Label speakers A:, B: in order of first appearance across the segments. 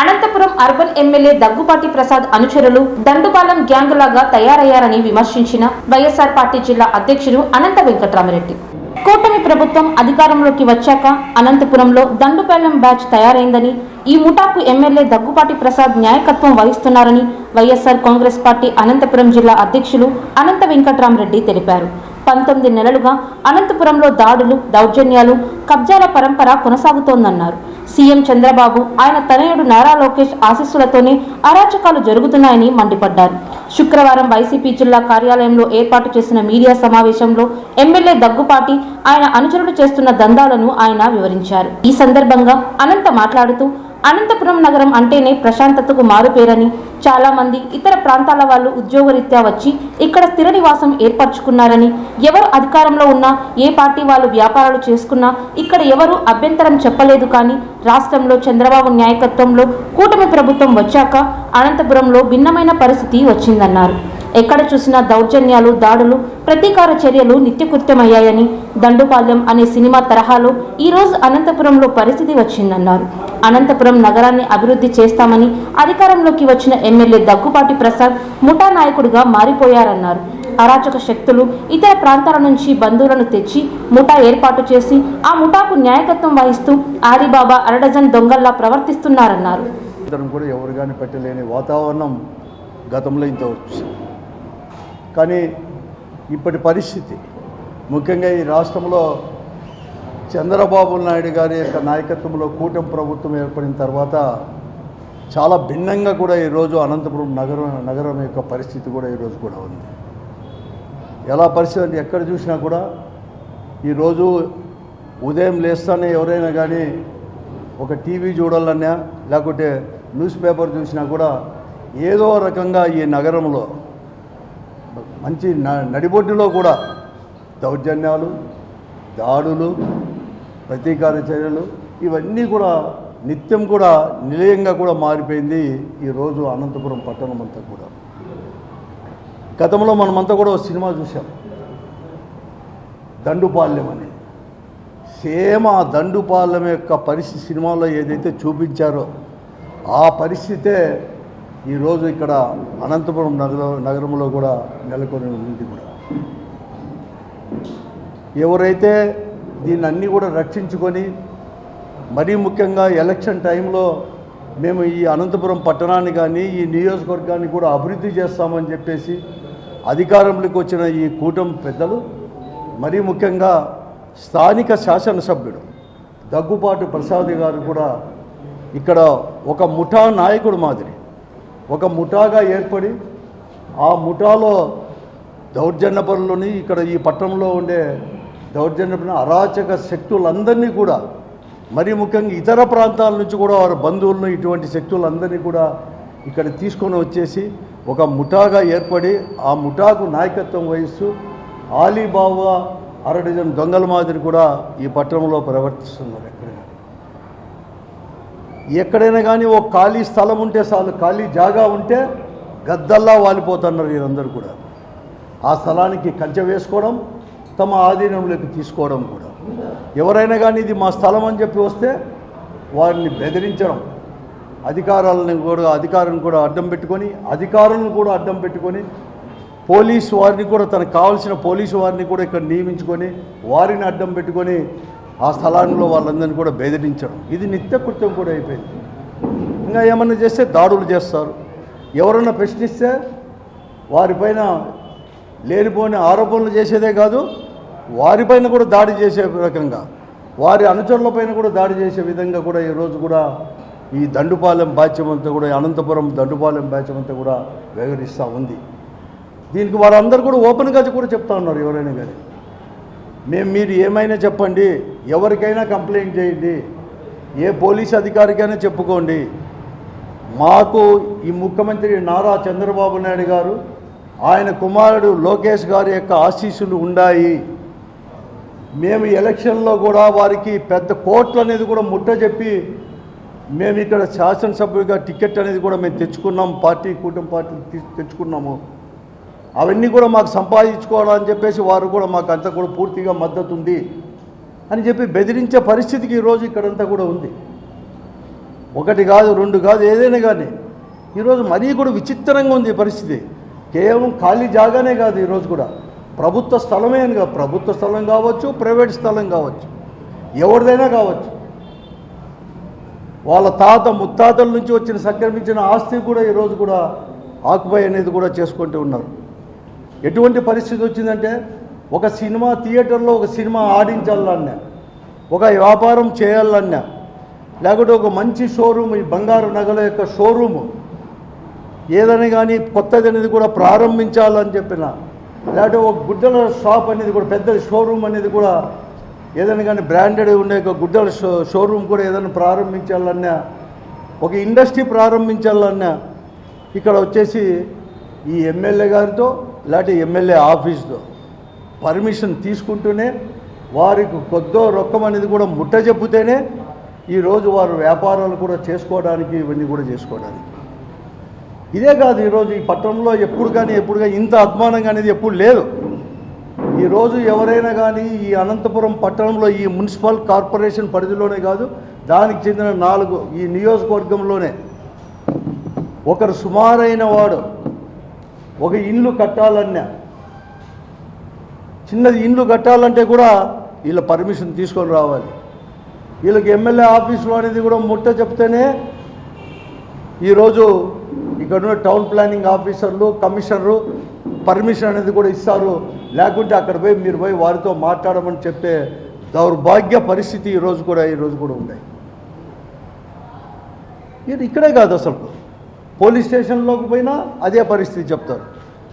A: Anantapuram urban MLA Daggupati Prasad అనుచరులు Dandupalem gang లాగా తయారయ్యారని విమర్శించిన వైఎస్ఆర్ పార్టీ జిల్లా అధ్యక్షుడు అనంత వెంకట్రామరెడ్డి. కూటమి ప్రభుత్వం అధికారంలోకి వచ్చాక అనంతపురంలో దండుపాలెం బ్యాచ్ తయారైందని ఈ ముఠాకు ఎమ్మెల్యే దగ్గుపాటి ప్రసాద్ న్యాయకత్వం వహిస్తున్నారని వైఎస్ఆర్ కాంగ్రెస్ పార్టీ అనంతపురం జిల్లా అధ్యక్షులు అనంత వెంకట్రామరెడ్డి తెలిపారు. పంతొమ్మిది నెలలుగా అనంతపురంలో దాడులు దౌర్జన్యాలు కబ్జాల పరంపర కొనసాగుతోందన్నారు. సీఎం చంద్రబాబు ఆయన తనయుడు నారా లోకేష్ ఆశీస్సులతోనే అరాచకాలు జరుగుతున్నాయని మండిపడ్డారు. శుక్రవారం వైసీపీ జిల్లా కార్యాలయంలో ఏర్పాటు చేసిన మీడియా సమావేశంలో ఎమ్మెల్యే దగ్గుపాటి ఆయన అనుచరులు చేస్తున్న దందాలను ఆయన వివరించారు. ఈ సందర్భంగా అనంత మాట్లాడుతూ అనంతపురం నగరం అంటేనే ప్రశాంతతకు మారుపేరని చాలామంది ఇతర ప్రాంతాల వాళ్ళు ఉద్యోగరీత్యా వచ్చి ఇక్కడ స్థిర నివాసం ఏర్పరచుకున్నారని ఎవరు అధికారంలో ఉన్నా ఏ పార్టీ వాళ్ళు వ్యాపారాలు చేసుకున్నా ఇక్కడ ఎవరు అభ్యంతరం చెప్పలేదు కానీ రాష్ట్రంలో చంద్రబాబు నాయకత్వంలో కూటమి ప్రభుత్వం వచ్చాక అనంతపురంలో భిన్నమైన పరిస్థితి వచ్చిందన్నారు. ఎక్కడ చూసినా దౌర్జన్యాలు దాడులు ప్రతీకార చర్యలు నిత్యకృత్యమయ్యాయని దండుపాల్యం అనే సినిమా తరహాలో ఈరోజు అనంతపురంలో పరిస్థితి వచ్చిందన్నారు. అనంతపురం నగరాన్ని అభివృద్ధి చేస్తామని అధికారంలోకి వచ్చిన ఎమ్మెల్యే దగ్గుపాటి ప్రసాద్ ముఠా నాయకుడిగా మారిపోయారన్నారు. అరాచక శక్తులు ఇతర ప్రాంతాల నుంచి బంధువులను తెచ్చి ముఠా ఏర్పాటు చేసి ఆ ముఠాకు న్యాయకత్వం వహిస్తూ ఆదిబాబా అరడజన్ దొంగల్లా ప్రవర్తిస్తున్నారన్నారు.
B: కూడా ఎవరు కానీ పెట్టలేని వాతావరణం గతంలో ఇంత వచ్చింది కానీ ఇప్పటి పరిస్థితి. ముఖ్యంగా ఈ రాష్ట్రంలో చంద్రబాబు నాయుడు గారి యొక్క నాయకత్వంలో కూటమి ప్రభుత్వం ఏర్పడిన తర్వాత చాలా భిన్నంగా కూడా ఈరోజు అనంతపురం నగరం నగరం యొక్క పరిస్థితి కూడా ఈరోజు కూడా ఉంది. ఎలా పరిస్థితి అంటే ఎక్కడ చూసినా కూడా ఈరోజు ఉదయం లేస్తానే ఎవరైనా కానీ ఒక టీవీ చూడాలన్నా లేకుంటే న్యూస్ పేపర్ చూసినా కూడా ఏదో రకంగా ఈ నగరంలో మంచి న- నడిబొడ్డులో కూడా దౌర్జన్యాలు దాడులు ప్రతీకార చర్యలు ఇవన్నీ కూడా నిత్యం కూడా నిలయంగా కూడా మారిపోయింది ఈరోజు అనంతపురం పట్టణం అంతా కూడా. గతంలో మనమంతా కూడా ఒక సినిమా చూసాం దండుపాల్యం అని. సేమ్ ఆ దండుపాలెం యొక్క పరిస్థితి సినిమాలో ఏదైతే చూపించారో ఆ పరిస్థితే ఈరోజు ఇక్కడ అనంతపురం నగర నగరంలో కూడా నెలకొని ఉంది కూడా. ఎవరైతే దీన్ని అన్నీ కూడా రక్షించుకొని మరీ ముఖ్యంగా ఎలక్షన్ టైంలో మేము ఈ అనంతపురం పట్టణాన్ని కానీ ఈ నియోజకవర్గాన్ని కూడా అభివృద్ధి చేస్తామని చెప్పేసి అధికారంలోకి వచ్చిన ఈ కూటమి పెద్దలు మరీ ముఖ్యంగా స్థానిక శాసనసభ్యుడు దగ్గుబాటు ప్రసాద్ గారు కూడా ఇక్కడ ఒక ముఠా నాయకుడు మాదిరి. ఒక ముఠాగా ఏర్పడి ఆ ముఠాలో దౌర్జన్య పనులని ఇక్కడ ఈ పట్టణంలో ఉండే దౌర్జన్య పనులు అరాచక శక్తులందరినీ కూడా మరీ ముఖ్యంగా ఇతర ప్రాంతాల నుంచి కూడా వారి బంధువులను ఇటువంటి శక్తులందరినీ కూడా ఇక్కడ తీసుకొని వచ్చేసి ఒక ముఠాగా ఏర్పడి ఆ ముఠాకు నాయకత్వం వహిస్తూ ఆలీబాబా అరడజన్ దొంగల మాదిరి కూడా ఈ పట్టణంలో ప్రవర్తిస్తున్నారు. ఎక్కడ ఎక్కడైనా కానీ ఒక ఖాళీ స్థలం ఉంటే చాలు ఖాళీ జాగా ఉంటే గద్దల్లా వాలిపోతున్నారు వీరందరూ కూడా. ఆ స్థలానికి కంచె వేసుకోవడం తమ ఆధీనంలోకి తీసుకోవడం కూడా. ఎవరైనా కానీ ఇది మా స్థలం అని చెప్పి వస్తే వారిని బెదిరించడం. అధికారాలను కూడా అధికారులను కూడా అడ్డం పెట్టుకొని అధికారులను కూడా అడ్డం పెట్టుకొని పోలీసు వారిని కూడా తనకు కావాల్సిన పోలీసు వారిని కూడా ఇక్కడ నియమించుకొని వారిని అడ్డం పెట్టుకొని ఆ స్థలాల్లో వాళ్ళందరినీ కూడా బెదిరించడం. ఇది నిత్య కృత్యం కూడా అయిపోయింది. ఇంకా ఏమన్నా చేస్తే దాడులు చేస్తారు. ఎవరన్నా ప్రశ్నిస్తే వారిపైన లేనిపోని ఆరోపణలు చేసేదే కాదు వారిపైన కూడా దాడి చేసే రకంగా వారి అనుచరులపైన కూడా దాడి చేసే విధంగా కూడా ఈరోజు కూడా ఈ దండుపాలెం బాధ్యం అంతా కూడా అనంతపురం దండుపాలెం బాధ్యం అంతా కూడా వ్యవహరిస్తూ ఉంది. దీనికి వారందరూ కూడా ఓపెన్గా కూడా చెప్తా ఉన్నారు ఎవరైనా కానీ. మేము మీరు ఏమైనా చెప్పండి ఎవరికైనా కంప్లైంట్ చేయండి ఏ పోలీస్ అధికారికైనా చెప్పుకోండి. మాకు ఈ ముఖ్యమంత్రి నారా చంద్రబాబు నాయుడు గారు ఆయన కుమారుడు లోకేష్ గారి యొక్క ఆశీస్సులు ఉన్నాయి మేము ఎలక్షన్లో కూడా వారికి పెద్ద కోట్లు అనేది కూడా ముట్ట చెప్పి మేము ఇక్కడ శాసనసభ్యుడిగా టికెట్ అనేది కూడా మేము తెచ్చుకున్నాం పార్టీ కూటమి పార్టీ తెచ్చుకున్నాము. అవన్నీ కూడా మాకు సంపాదించుకోవాలని చెప్పేసి వారు కూడా మాకు అంతా కూడా పూర్తిగా మద్దతు ఉంది అని చెప్పి బెదిరించే పరిస్థితికి ఈరోజు ఇక్కడంతా కూడా ఉంది. ఒకటి కాదు రెండు కాదు ఏదైనా కానీ. ఈరోజు మరీ కూడా విచిత్రంగా ఉంది పరిస్థితి. కేవలం ఖాళీ జాగానే కాదు ఈరోజు కూడా. ప్రభుత్వ స్థలమే అని కాదు ప్రభుత్వ స్థలం కావచ్చు ప్రైవేట్ స్థలం కావచ్చు ఎవరిదైనా కావచ్చు. వాళ్ళ తాత ముత్తాతల నుంచి వచ్చిన సంక్రమించిన ఆస్తి కూడా ఈరోజు కూడా ఆక్యుపై అనేది కూడా చేసుకుంటూ ఉన్నారు. ఎటువంటి పరిస్థితి వచ్చిందంటే ఒక సినిమా థియేటర్లో ఒక సినిమా ఆడించాలన్నా ఒక వ్యాపారం చేయాలన్నా లేకుంటే ఒక మంచి షోరూమ్ ఈ బంగారు నగల యొక్క షోరూము ఏదని కానీ కొత్తది అనేది కూడా ప్రారంభించాలని చెప్పిన లేకపోతే ఒక గుడ్డల షాప్ అనేది కూడా పెద్ద షోరూమ్ అనేది కూడా ఏదైనా కానీ బ్రాండెడ్ ఉండే ఒక గుడ్డల షో షోరూమ్ కూడా ఏదైనా ప్రారంభించాలన్నా ఒక ఇండస్ట్రీ ప్రారంభించాలన్నా ఇక్కడ వచ్చేసి ఈ ఎమ్మెల్యే గారితో లేకపోతే ఎమ్మెల్యే ఆఫీస్తో పర్మిషన్ తీసుకుంటూనే వారికి కొద్దో రొక్కం అనేది కూడా ముట్ట చెప్పుతేనే ఈరోజు వారు వ్యాపారాలు కూడా చేసుకోవడానికి ఇవన్నీ కూడా చేసుకోవడానికి. ఇదే కాదు ఈరోజు ఈ పట్టణంలో ఎప్పుడు కానీ ఎప్పుడు కానీ ఇంత అద్మానంగా అనేది ఎప్పుడు లేదు. ఈరోజు ఎవరైనా కానీ ఈ అనంతపురం పట్టణంలో ఈ మున్సిపల్ కార్పొరేషన్ పరిధిలోనే కాదు దానికి చెందిన నాలుగు ఈ నియోజకవర్గంలోనే ఒకరు సుమారైన వాడు ఒక ఇల్లు కట్టాలన్నా చిన్నది ఇల్లు కట్టాలంటే కూడా వీళ్ళ పర్మిషన్ తీసుకొని రావాలి. వీళ్ళకి ఎమ్మెల్యే ఆఫీసులో అనేది కూడా ముట్ట చెప్తేనే ఈరోజు ఇక్కడ ఉన్న టౌన్ ప్లానింగ్ ఆఫీసర్లు కమిషనరు పర్మిషన్ అనేది కూడా ఇస్తారు. లేకుంటే అక్కడ పోయి మీరు పోయి వారితో మాట్లాడమని చెప్పే దౌర్భాగ్య పరిస్థితి ఈరోజు కూడా ఈరోజు కూడా ఉన్నాయి. ఇది ఇక్కడే కాదు అసలు. పోలీస్ స్టేషన్లోకి పోయినా అదే పరిస్థితి చెప్తారు.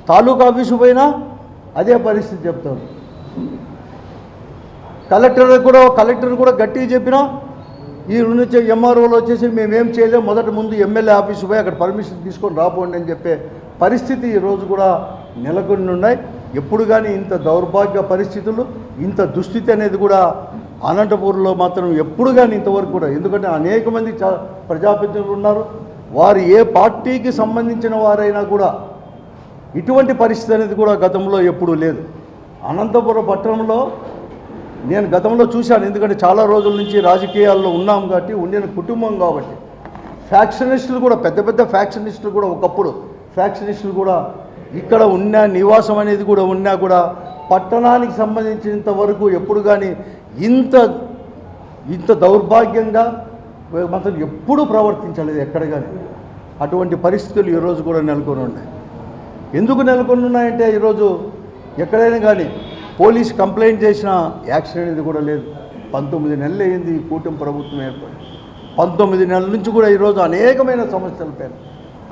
B: తాలూకా ఆఫీసు పోయినా అదే పరిస్థితి చెప్తారు. కలెక్టర్ కూడా కలెక్టర్ కూడా గట్టిగా చెప్పినా ఈ నుంచి ఎంఆర్ఓలు వచ్చేసి మేమేం చేయలేం మొదట ముందు ఎమ్మెల్యే ఆఫీసు పోయి అక్కడ పర్మిషన్ తీసుకొని రాపోండి అని చెప్పే పరిస్థితి ఈరోజు కూడా నెలకొని ఉన్నాయి. ఎప్పుడు కానీ ఇంత దౌర్భాగ్య పరిస్థితులు ఇంత దుస్థితి అనేది కూడా అనంతపూర్లో మాత్రం ఎప్పుడు కానీ ఇంతవరకు కూడా ఎందుకంటే అనేక మంది చా ప్రజాప్రతినిధులు ఉన్నారు. వారు ఏ పార్టీకి సంబంధించిన వారైనా కూడా ఇటువంటి పరిస్థితి అనేది కూడా గతంలో ఎప్పుడూ లేదు. అనంతపురం పట్టణంలో నేను గతంలో చూశాను. ఎందుకంటే చాలా రోజుల నుంచి రాజకీయాల్లో ఉన్నాం కాబట్టి ఉండిన కుటుంబం కాబట్టి. ఫ్యాక్షనిస్టులు కూడా పెద్ద పెద్ద ఫ్యాక్షనిస్టులు కూడా ఒకప్పుడు ఫ్యాక్షనిస్టులు కూడా ఇక్కడ ఉన్న నివాసం అనేది కూడా ఉన్నా కూడా పట్టణానికి సంబంధించినంత వరకు ఎప్పుడు కానీ ఇంత ఇంత దౌర్భాగ్యంగా మాత్రం ఎప్పుడూ ప్రవర్తించలేదు ఎక్కడ కానీ అటువంటి పరిస్థితులు ఈరోజు కూడా నెలకొని ఉన్నాయి. ఎందుకు నెలకొని ఉన్నాయంటే ఈరోజు ఎక్కడైనా కానీ పోలీస్ కంప్లైంట్ చేసిన యాక్షన్ అనేది కూడా లేదు. పంతొమ్మిది నెలలు అయింది ఈ కూటమి ప్రభుత్వం ఏర్పడి. పంతొమ్మిది నెలల నుంచి కూడా ఈరోజు అనేకమైన సమస్యలపైన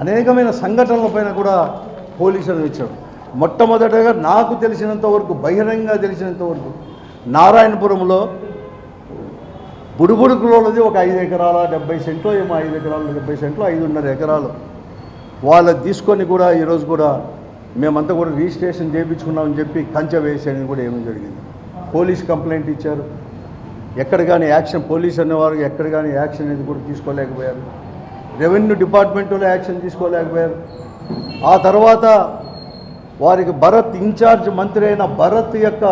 B: అనేకమైన సంఘటనలపైన కూడా పోలీసులు ఇచ్చారు మొట్టమొదటగా నాకు తెలిసినంత వరకు బహిరంగంగా తెలిసినంత వరకు నారాయణపురంలో బుడుబుడుకులోది ఒక ఐదు ఎకరాల డెబ్బై సెంట్లు ఏమో ఐదు ఎకరాలు డెబ్బై సెంట్లు ఐదున్నర ఎకరాలు. వాళ్ళు తీసుకొని కూడా ఈరోజు కూడా మేమంతా కూడా రిజిస్ట్రేషన్ చేయించుకున్నామని చెప్పి కంచె వేసేయడం కూడా ఏమీ జరిగింది. పోలీస్ కంప్లైంట్ ఇచ్చారు. ఎక్కడ కానీ యాక్షన్ పోలీస్ అనేవారు ఎక్కడ కానీ యాక్షన్ అనేది కూడా తీసుకోలేకపోయారు. రెవెన్యూ డిపార్ట్మెంట్లో యాక్షన్ తీసుకోలేకపోయారు. ఆ తర్వాత వారికి భరత్ ఇన్ఛార్జ్ మంత్రి అయిన భరత్ యొక్క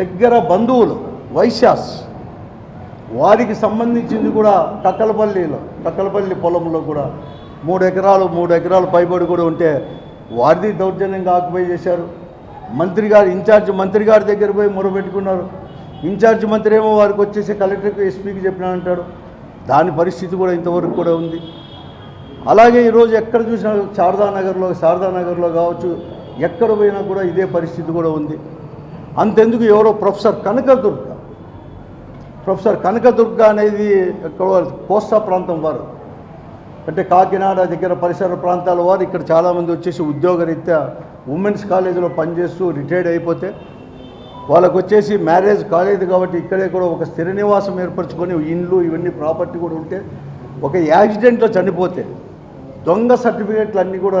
B: దగ్గర బంధువులు వైశ్యాస్ వారికి సంబంధించింది కూడా కక్కలపల్లిలో కక్కలపల్లి పొలంలో కూడా మూడు ఎకరాలు మూడు ఎకరాలు పైబడి కూడా ఉంటే వారిది దౌర్జన్యంగా ఆక్యుపై చేశారు. మంత్రి గారు ఇన్ఛార్జ్ మంత్రి గారి దగ్గర పోయి మొరబెట్టుకున్నారు ఇన్ఛార్జ్ మంత్రి ఏమో వారికి వచ్చేసి కలెక్టర్కి ఎస్పీకి చెప్పినానంటాడు దాని పరిస్థితి కూడా ఇంతవరకు కూడా ఉంది. అలాగే ఈరోజు ఎక్కడ చూసినా శారదానగర్లో శారదానగర్లో కావచ్చు ఎక్కడ పోయినా కూడా ఇదే పరిస్థితి కూడా ఉంది. అంతెందుకు ఎవరో ప్రొఫెసర్ కనకదుర్గ ప్రొఫెసర్ కనకదుర్గ అనేది ఎక్కడ కోస్తా ప్రాంతం వారు. అంటే కాకినాడ దగ్గర పరిసర ప్రాంతాల వారు ఇక్కడ చాలామంది వచ్చేసి ఉద్యోగరీత్యా ఉమెన్స్ కాలేజీలో పనిచేస్తూ రిటైర్డ్ అయిపోతే వాళ్ళకు వచ్చేసి మ్యారేజ్ కాలేదు కాబట్టి ఇక్కడే కూడా ఒక స్థిర నివాసం ఏర్పరచుకొని ఇండ్లు ఇవన్నీ ప్రాపర్టీ కూడా ఉంటే ఒక యాక్సిడెంట్లో చనిపోతే దొంగ సర్టిఫికేట్లు అన్నీ కూడా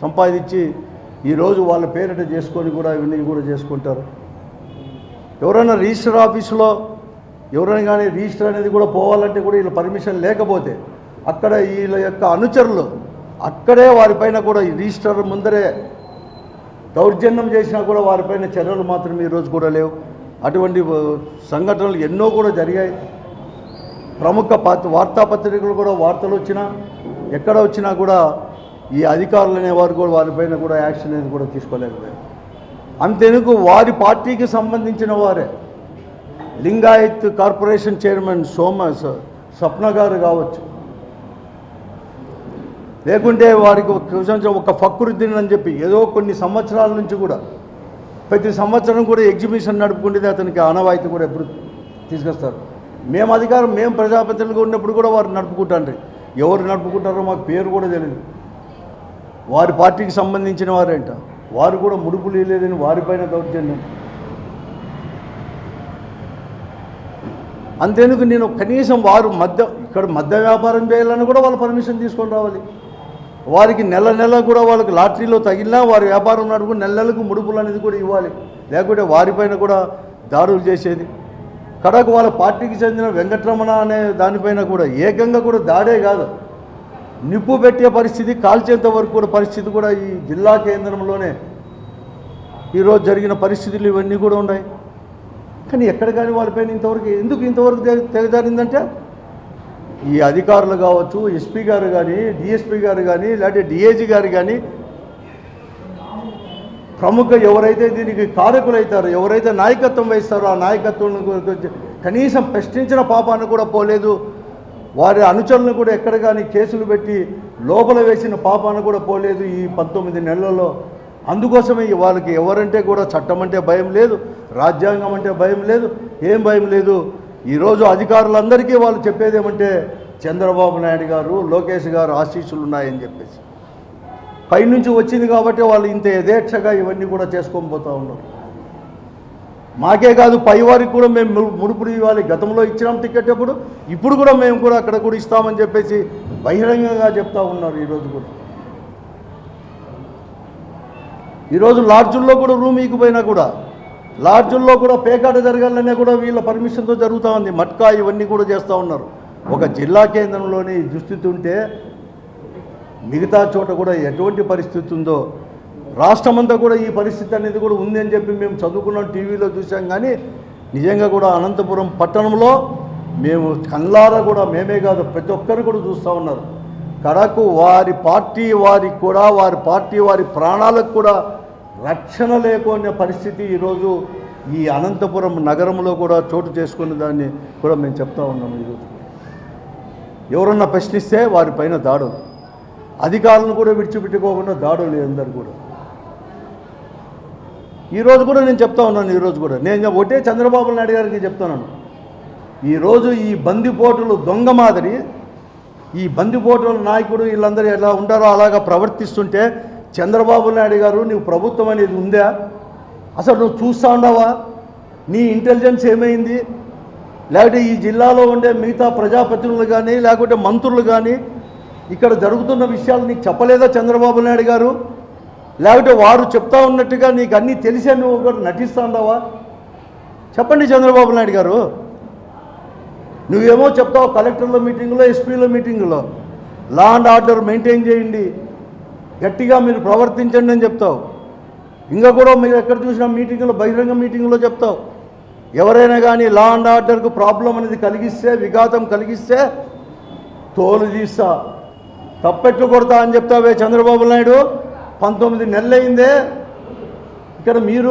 B: సంపాదించి ఈరోజు వాళ్ళ పేరిట చేసుకొని కూడా ఇవన్నీ కూడా చేసుకుంటారు. ఎవరైనా రిజిస్టర్ ఆఫీసులో ఎవరైనా కానీ రిజిస్టర్ అనేది కూడా పోవాలంటే కూడా వీళ్ళ పర్మిషన్ లేకపోతే అక్కడ వీళ్ళ యొక్క అనుచరులు అక్కడే వారిపైన కూడా రిజిస్టర్ ముందరే దౌర్జన్యం చేసినా కూడా వారిపైన చర్యలు మాత్రం ఈరోజు కూడా లేవు. అటువంటి సంఘటనలు ఎన్నో కూడా జరిగాయి. ప్రముఖ పాత్ర వార్తాపత్రికలు కూడా వార్తలు వచ్చినా ఎక్కడ వచ్చినా కూడా ఈ అధికారులు అనేవారు కూడా వారిపైన కూడా యాక్షన్ అనేది కూడా తీసుకోలేకపోయారు. అంతెందుకు వారి పార్టీకి సంబంధించిన వారే లింగాయత్ కార్పొరేషన్ చైర్మన్ సోమ స్వప్న గారు కావచ్చు. లేకుంటే వారికి ఒక కొంచెం ఒక ఫక్రుద్దీన్ అని చెప్పి ఏదో కొన్ని సంవత్సరాల నుంచి కూడా ప్రతి సంవత్సరం కూడా ఎగ్జిబిషన్ నడుపుకుంటే అతనికి ఆనవాయితీ కూడా ఎప్పుడు తీసుకొస్తారు. మేము అధికారం మేము ప్రజాప్రతినిధులుగా ఉన్నప్పుడు కూడా వారు నడుపుకుంటాండ్రి. ఎవరు నడుపుకుంటారో మాకు పేరు కూడా తెలియదు వారి పార్టీకి సంబంధించిన వారేంట. వారు కూడా ముడుపులు లేదని వారిపైన దౌర్జన్యం. అంతేందుకు నేను కనీసం వారు మధ్య ఇక్కడ మద్య వ్యాపారం చేయాలని కూడా వాళ్ళు పర్మిషన్ తీసుకొని రావాలి. వారికి నెల నెల కూడా వాళ్ళకి లాటరీలో తగిలినా వారి వ్యాపారం నడుపు నెల నెలకు ముడుపులు అనేది కూడా ఇవ్వాలి. లేకుంటే వారిపైన కూడా దాడులు చేసేది. కడకు వాళ్ళ పార్టీకి చెందిన వెంకటరమణ అనే దానిపైన కూడా ఏకంగా కూడా దాడే కాదు. నిప్పు పెట్టే పరిస్థితి కాల్చేంత వరకు కూడా పరిస్థితి కూడా ఈ జిల్లా కేంద్రంలోనే ఈరోజు జరిగిన పరిస్థితులు ఇవన్నీ కూడా ఉన్నాయి. కానీ ఎక్కడ కానీ వాళ్ళపైన ఇంతవరకు ఎందుకు ఇంతవరకు తెగదారిందంటే ఈ అధికారులు కావచ్చు ఎస్పీ గారు కానీ డిఎస్పీ గారు కానీ లేకపోతే డిఏజీ గారు కానీ ప్రముఖ ఎవరైతే దీనికి కారకులైతారో ఎవరైతే నాయకత్వం వహిస్తారో ఆ నాయకత్వం కనీసం ప్రశ్నించిన పాపాన్ని కూడా పోలేదు. వారి అనుచరులను కూడా ఎక్కడ కానీ కేసులు పెట్టి లోపల వేసిన పాపాన్ని కూడా పోలేదు ఈ పంతొమ్మిది నెలల్లో. అందుకోసమే వాళ్ళకి ఎవరంటే కూడా చట్టం అంటే భయం లేదు రాజ్యాంగం అంటే భయం లేదు. ఏం భయం లేదు? ఈరోజు అధికారులందరికీ వాళ్ళు చెప్పేది ఏమంటే చంద్రబాబు నాయుడు గారు లోకేష్ గారు ఆశీస్సులు ఉన్నాయని చెప్పేసి. పైనుంచి వచ్చింది కాబట్టి వాళ్ళు ఇంత యథేచ్ఛగా ఇవన్నీ కూడా చేసుకొని పోతూ ఉన్నారు. మాకే కాదు పై వారికి కూడా మేము మునుపుడు ఇవ్వాలి గతంలో ఇచ్చినాం టికెట్ అప్పుడు ఇప్పుడు కూడా మేము కూడా అక్కడ కూడా ఇస్తామని చెప్పేసి బహిరంగంగా చెప్తా ఉన్నారు ఈరోజు కూడా. ఈరోజు లాడ్జుల్లో కూడా రూమ్ ఈగిపోయినా కూడా లాడ్జుల్లో కూడా పేకాట జరగాలనే కూడా వీళ్ళ పర్మిషన్తో జరుగుతూ ఉంది. మట్కా ఇవన్నీ కూడా చేస్తూ ఉన్నారు. ఒక జిల్లా కేంద్రంలోని దుస్థితి ఉంటే మిగతా చోట కూడా ఎటువంటి పరిస్థితి ఉందో రాష్ట్రమంతా కూడా ఈ పరిస్థితి అనేది కూడా ఉంది అని చెప్పి మేము చదువుకున్నాం టీవీలో చూసాం కానీ నిజంగా కూడా అనంతపురం పట్టణంలో మేము కళ్ళారా కూడా మేమే కాదు ప్రతి ఒక్కరు కూడా చూస్తూ ఉన్నారు. కడకు వారి పార్టీ వారికి కూడా వారి పార్టీ వారి ప్రాణాలకు కూడా రక్షణ లేకునే పరిస్థితి ఈరోజు ఈ అనంతపురం నగరంలో కూడా చోటు చేసుకున్న దాన్ని కూడా మేము చెప్తా ఉన్నాము ఈరోజు. ఎవరన్నా ప్రశ్నిస్తే వారిపైన దాడులు. అధికారులను కూడా విడిచిపెట్టుకోకుండా దాడులు అందరు కూడా. ఈరోజు కూడా నేను చెప్తా ఉన్నాను ఈరోజు కూడా. నేను ఒకటే చంద్రబాబు నాయుడు గారికి చెప్తున్నాను. ఈరోజు ఈ బందిపోటులు దొంగ మాదిరి ఈ బందిపోటుల నాయకుడు వీళ్ళందరూ ఎలా ఉంటారో అలాగా ప్రవర్తిస్తుంటే చంద్రబాబు నాయుడు గారు నీవు ప్రభుత్వం అనేది ఉందా? అసలు నువ్వు చూస్తా ఉండవా నీ ఇంటెలిజెన్స్ ఏమైంది? లేకపోతే ఈ జిల్లాలో ఉండే మిగతా ప్రజాప్రతినిధులు కానీ లేకుంటే మంత్రులు కానీ ఇక్కడ జరుగుతున్న విషయాలు నీకు చెప్పలేదా చంద్రబాబు నాయుడు గారు? లేకపోతే వారు చెప్తా ఉన్నట్టుగా నీకు అన్నీ తెలిసే నువ్వు ఒకటి నటిస్తా ఉండవా చెప్పండి చంద్రబాబు నాయుడు గారు. నువ్వేమో చెప్తావు కలెక్టర్ల మీటింగ్లో ఎస్పీల మీటింగ్లో. లా అండ్ ఆర్డర్ మెయింటైన్ చేయండి. గట్టిగా మీరు ప్రవర్తించండి అని చెప్తావు. ఇంకా కూడా మీరు ఎక్కడ చూసినా మీటింగ్లో బహిరంగ మీటింగ్లో చెప్తావు. ఎవరైనా కానీ లా అండ్ ఆర్డర్కు ప్రాబ్లం అనేది కలిగిస్తే విఘాతం కలిగిస్తే తోలు తీస్తా. తప్పెట్లు కొడతా అని చెప్తావే చంద్రబాబు నాయుడు. పంతొమ్మిది నెలలైందే. ఇక్కడ మీరు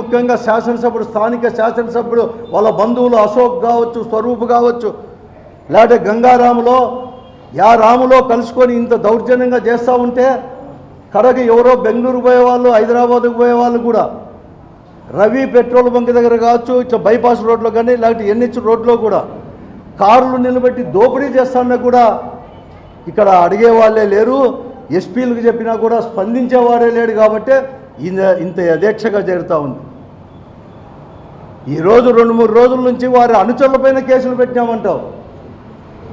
B: ముఖ్యంగా శాసనసభ్యుడు స్థానిక శాసనసభ్యుడు వాళ్ళ బంధువులు అశోక్ కావచ్చు స్వరూప్ కావచ్చు లేకపోతే గంగారాములో యా రాములో కలుసుకొని ఇంత దౌర్జన్యంగా చేస్తూ ఉంటే కడగ ఎవరో బెంగళూరు పోయేవాళ్ళు హైదరాబాద్కు పోయేవాళ్ళు కూడా. రవి పెట్రోల్ బంక్ దగ్గర కావచ్చు ఇట్లా బైపాస్ రోడ్లో కానీ లేకపోతే ఎన్హెచ్ రోడ్లో కూడా. కార్లు నిలబెట్టి దోపిడీ చేస్తాన కూడా ఇక్కడ అడిగే వాళ్ళే లేరు. ఎస్పీలకు చెప్పినా కూడా స్పందించేవాడే లేడు కాబట్టి ఇంత ఇంత యథేచ్ఛగా జరుగుతూ ఉంది. ఈరోజు రెండు మూడు రోజుల నుంచి వారి అనుచరులపైన కేసులు పెట్టినామంటావు.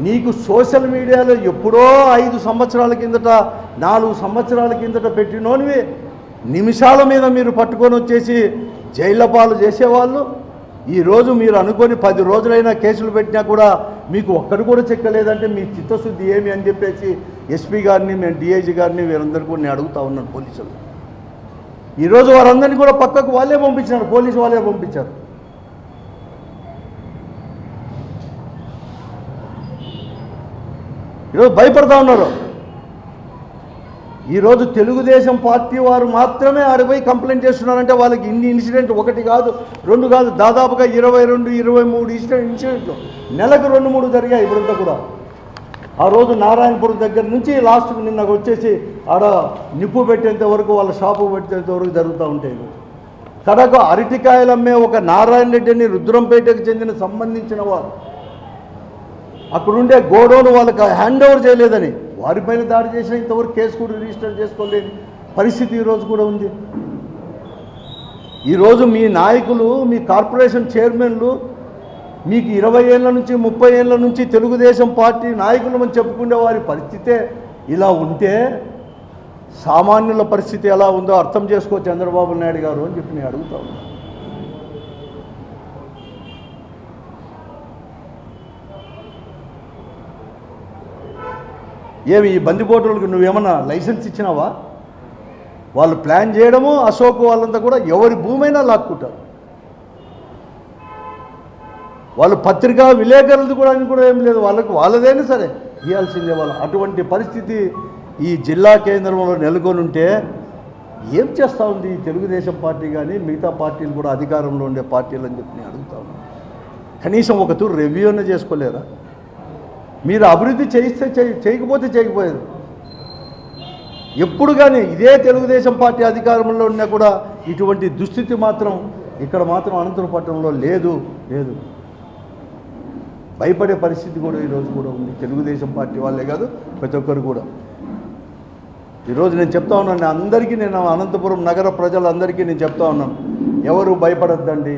B: నీకు సోషల్ మీడియాలో ఎప్పుడో ఐదు సంవత్సరాల కిందట నాలుగు సంవత్సరాల కిందట పెట్టినోనివి నిమిషాల మీద మీరు పట్టుకొని వచ్చేసి జైళ్ళ పాలు చేసేవాళ్ళు. ఈరోజు మీరు అనుకొని పది రోజులైనా కేసులు పెట్టినా కూడా మీకు ఒక్కడు కూడా చెక్కలేదంటే మీ చిత్తశుద్ధి ఏమి అని చెప్పేసి ఎస్పీ గారిని మేము డిఐజీ గారిని వీరందరూ కూడా నేను అడుగుతా ఉన్నాను పోలీసులు. ఈరోజు వారందరినీ కూడా పక్కకు వాళ్ళే పంపించినారు పోలీసు వాళ్ళే పంపించారు. ఈరోజు భయపడతా ఉన్నారు. ఈరోజు తెలుగుదేశం పార్టీ వారు మాత్రమే ఆడిపోయి కంప్లైంట్ చేస్తున్నారంటే వాళ్ళకి ఇన్ని ఇన్సిడెంట్ ఒకటి కాదు రెండు కాదు దాదాపుగా ఇరవై రెండు ఇరవై మూడు ఇన్సిడెంట్ ఇన్సిడెంట్లు. నెలకు రెండు మూడు జరిగాయి ఇప్పుడంతా కూడా. ఆ రోజు నారాయణపురం దగ్గర నుంచి లాస్ట్కి నిన్న వచ్చేసి ఆడ నిప్పు పెట్టేంత వరకు వాళ్ళ షాపు పెట్టేంత వరకు జరుగుతూ ఉంటాయి కడకు అరటికాయలమ్మే ఒక నారాయణ రెడ్డిని రుద్రంపేటకు చెందిన సంబంధించిన వారు. అక్కడుండే గోడౌన్ వాళ్ళకి హ్యాండ్ ఓవర్ చేయలేదని వారిపైన దాడి చేసిన ఇంతవరకు కేసు కూడా రిజిస్టర్ చేసుకోలేని పరిస్థితి ఈరోజు కూడా ఉంది. ఈరోజు మీ నాయకులు మీ కార్పొరేషన్ చైర్మన్లు మీకు ఇరవై ఏళ్ళ నుంచి ముప్పై ఏళ్ళ నుంచి తెలుగుదేశం పార్టీ నాయకులు అని చెప్పుకునే వారి పరిస్థితే ఇలా ఉంటే సామాన్యుల పరిస్థితి ఎలా ఉందో అర్థం చేసుకో చంద్రబాబు నాయుడు గారు అని చెప్పి నేను అడుగుతా ఏమి ఈ బందిపోటులకు నువ్వేమన్నా లైసెన్స్ ఇచ్చినావా? వాళ్ళు ప్లాన్ చేయడము అశోక్ వాళ్ళంతా కూడా ఎవరి భూమైనా లాక్కుంటారు. వాళ్ళు పత్రికా విలేకరులది కూడా అని కూడా ఏం లేదు వాళ్ళకు వాళ్ళదైనా సరే? ఇవ్వాల్సిందే వాళ్ళు. అటువంటి పరిస్థితి ఈ జిల్లా కేంద్రంలో నెలకొని ఉంటే ఏం చేస్తూ ఉంది ఈ తెలుగుదేశం పార్టీ కానీ మిగతా పార్టీలు కూడా అధికారంలో ఉండే పార్టీలు అని చెప్పి నేను అడుగుతా ఉన్నాను కనీసం ఒక తూరు రివ్యూ చేసుకోలేరా? మీరు అభివృద్ధి చేయిస్తే చేయకపోతే చేయకపోయారు ఎప్పుడు కానీ ఇదే తెలుగుదేశం పార్టీ అధికారంలో ఉన్నా కూడా ఇటువంటి దుస్థితి మాత్రం ఇక్కడ మాత్రం అనంతపురం పట్టణంలో లేదు లేదు. భయపడే పరిస్థితి కూడా ఈరోజు కూడా ఉంది. తెలుగుదేశం పార్టీ వాళ్ళే కాదు ప్రతి ఒక్కరు కూడా. ఈరోజు నేను చెప్తా ఉన్నాను అందరికీ నేను అనంతపురం నగర ప్రజలందరికీ నేను చెప్తా ఉన్నాను. ఎవరు భయపడద్దండి.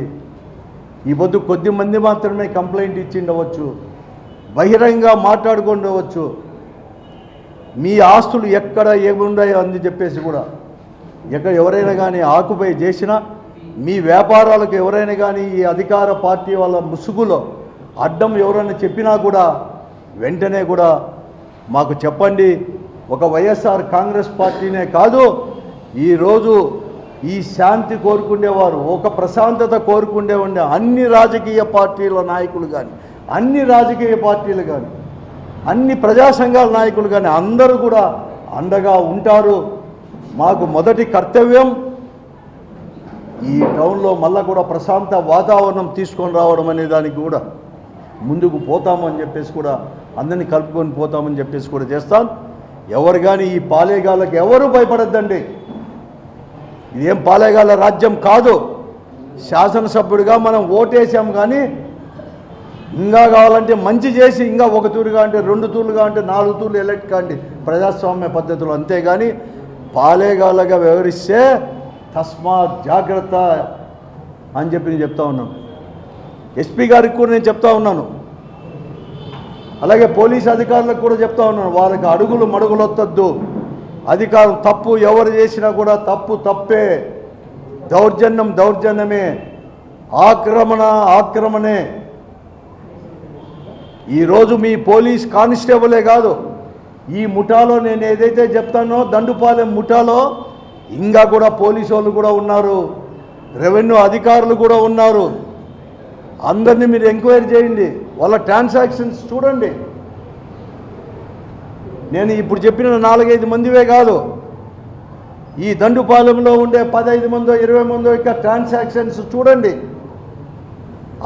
B: ఈ పొద్దు కొద్ది మంది మాత్రమే కంప్లైంట్ ఇచ్చిండవచ్చు. బహిరంగ మాట్లాడుకుండవచ్చు. మీ ఆస్తులు ఎక్కడ ఏముండాయో అని చెప్పేసి కూడా. ఎక్కడ ఎవరైనా కానీ ఆకుపై చేసినా మీ వ్యాపారాలకు ఎవరైనా కానీ ఈ అధికార పార్టీ వాళ్ళ ముసుగులో అడ్డం ఎవరైనా చెప్పినా కూడా వెంటనే కూడా మాకు చెప్పండి. ఒక వైఎస్ఆర్ కాంగ్రెస్ పార్టీనే కాదు ఈరోజు ఈ శాంతి కోరుకునేవారు ఒక ప్రశాంతత కోరుకునే ఉండే అన్ని రాజకీయ పార్టీల నాయకులు కానీ అన్ని రాజకీయ పార్టీలు కానీ అన్ని ప్రజా సంఘాల నాయకులు కానీ అందరూ కూడా అండగా ఉంటారు. మాకు మొదటి కర్తవ్యం ఈ టౌన్లో మళ్ళా కూడా ప్రశాంత వాతావరణం తీసుకొని రావడం అనే దానికి కూడా ముందుకు పోతామని చెప్పేసి కూడా అందరినీ కలుపుకొని పోతామని చెప్పేసి కూడా చేస్తాం. ఎవరు కానీ ఈ పాలేగాళ్ళకి ఎవరు భయపడద్దండి. ఇదేం పాలేగాళ్ళ రాజ్యం కాదు. శాసనసభ్యుడిగా మనం ఓటేసాం కానీ ఇంకా కావాలంటే మంచి చేసి ఇంకా ఒక తూరుగా అంటే రెండు తూర్లుగా అంటే నాలుగు తూర్లు ఎలక్ట్ కాండి ప్రజాస్వామ్య పద్ధతులు అంతేగాని పాలేగాళ్ళగా వ్యవహరిస్తే తస్మాత్ జాగ్రత్త అని చెప్పి నేను చెప్తా ఉన్నాను. ఎస్పీ గారికి కూడా నేను చెప్తా ఉన్నాను. అలాగే పోలీస్ అధికారులకు కూడా చెప్తా ఉన్నాను. వాళ్ళకి అడుగులు మడుగులు వద్దద్దు అధికారం తప్పు ఎవరు చేసినా కూడా తప్పు తప్పే. దౌర్జన్యం దౌర్జన్యమే. ఆక్రమణ ఆక్రమణే. ఈరోజు మీ పోలీస్ కానిస్టేబులే కాదు ఈ ముఠాలో నేను ఏదైతే చెప్తానో దండుపాలెం ముఠాలో ఇంకా కూడా పోలీసు వాళ్ళు కూడా ఉన్నారు రెవెన్యూ అధికారులు కూడా ఉన్నారు. అందరినీ మీరు ఎంక్వైరీ చేయండి వాళ్ళ ట్రాన్సాక్షన్స్ చూడండి. నేను ఇప్పుడు చెప్పిన నాలుగైదు మందివే కాదు ఈ దండుపాలెంలో ఉండే పదహైదు మందో ఇరవై మందో యొక్క ట్రాన్సాక్షన్స్ చూడండి.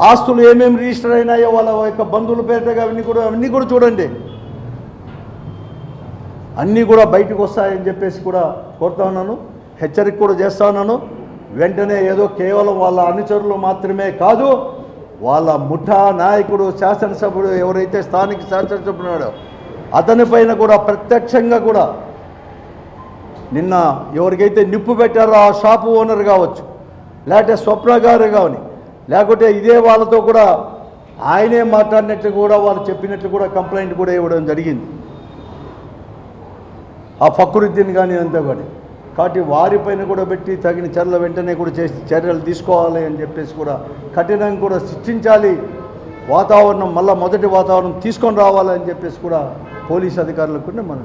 B: ఆస్తులు ఏమేమి రిజిస్టర్ అయినాయో వాళ్ళ యొక్క బంధువుల పేరిటగా అవన్నీ కూడా అవన్నీ కూడా చూడండి. అన్నీ కూడా బయటకు వస్తాయని చెప్పేసి కూడా కోరుతా ఉన్నాను. హెచ్చరిక కూడా చేస్తా ఉన్నాను. వెంటనే ఏదో కేవలం వాళ్ళ అనుచరులు మాత్రమే కాదు వాళ్ళ ముఠా నాయకుడు శాసనసభ్యుడు ఎవరైతే స్థానిక శాసనసభ్యుడు ఉన్నాడో అతని పైన కూడా ప్రత్యక్షంగా కూడా నిన్న ఎవరికైతే నిప్పు పెట్టారో ఆ షాపు ఓనర్ కావచ్చు లేకపోతే స్వప్న గారు కావని లేకుంటే ఇదే వాళ్ళతో కూడా ఆయనే మాట్లాడినట్లు కూడా వాళ్ళు చెప్పినట్లు కూడా కంప్లైంట్ కూడా ఇవ్వడం జరిగింది. ఆ ఫక్రుద్దీన్ కానీ అంతా కానీ కాబట్టి వారిపైన కూడా పెట్టి తగిన చర్యలు వెంటనే కూడా చేసి చర్యలు తీసుకోవాలి అని చెప్పేసి కూడా కఠినంగా కూడా శిక్షించాలి వాతావరణం మళ్ళీ మొదటి వాతావరణం తీసుకొని రావాలని చెప్పేసి కూడా పోలీస్ అధికారులకు కూడా మనం